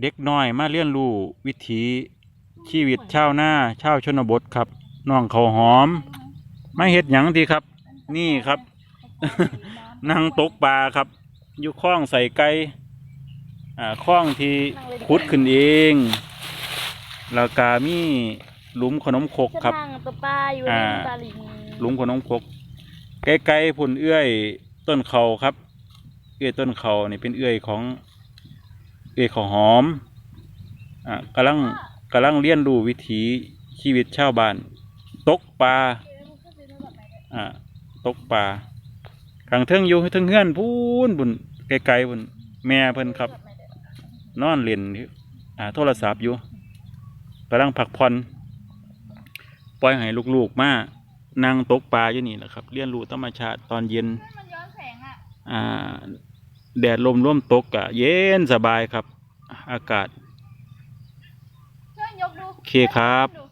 เด็กน้อยมาเรียนรู้วิถีชีวิตชาวนาชาวชนบทครับน้องเขาวหอมมาเฮ็ดหยังดีครับ นี่ครับ นั่งตกปลาครับ อยู่คลองใส่ไก่อ่าคลองที่ขุดขึ้นเองแล้วก็มีหลุมขนมครกครับเส้นทางตัวปลาอยู่ในอ่า ตาลิงหลุมขนมครกไกลๆพุ่นเอื้อยต้นเขาครับ เอื้อยต้นเขานี่เป็นเอื้อยของ เอื้อหอมอ่ากำลังกำลังเรียนรู้วิถีชีวิตชาวบ้าน ตกปลาอ่าตกปลากลางเทิงอยู่เทิงเฮือนพูนบุญไกลๆบุญแม่เพิ่นครับ นอนเล่นอยู่อ่าโทรศัพท์อยู่กำลังพักผ่อนปล่อยให้ลูกๆมานั่งตกปลาอยู่นี่แหละครับเรียนรู้ธรรมชาติตอนเย็นอ่า แดดลมร่วมตกกะเย็นสบายครับ อากาศช่วยยกดูโอเคครับดู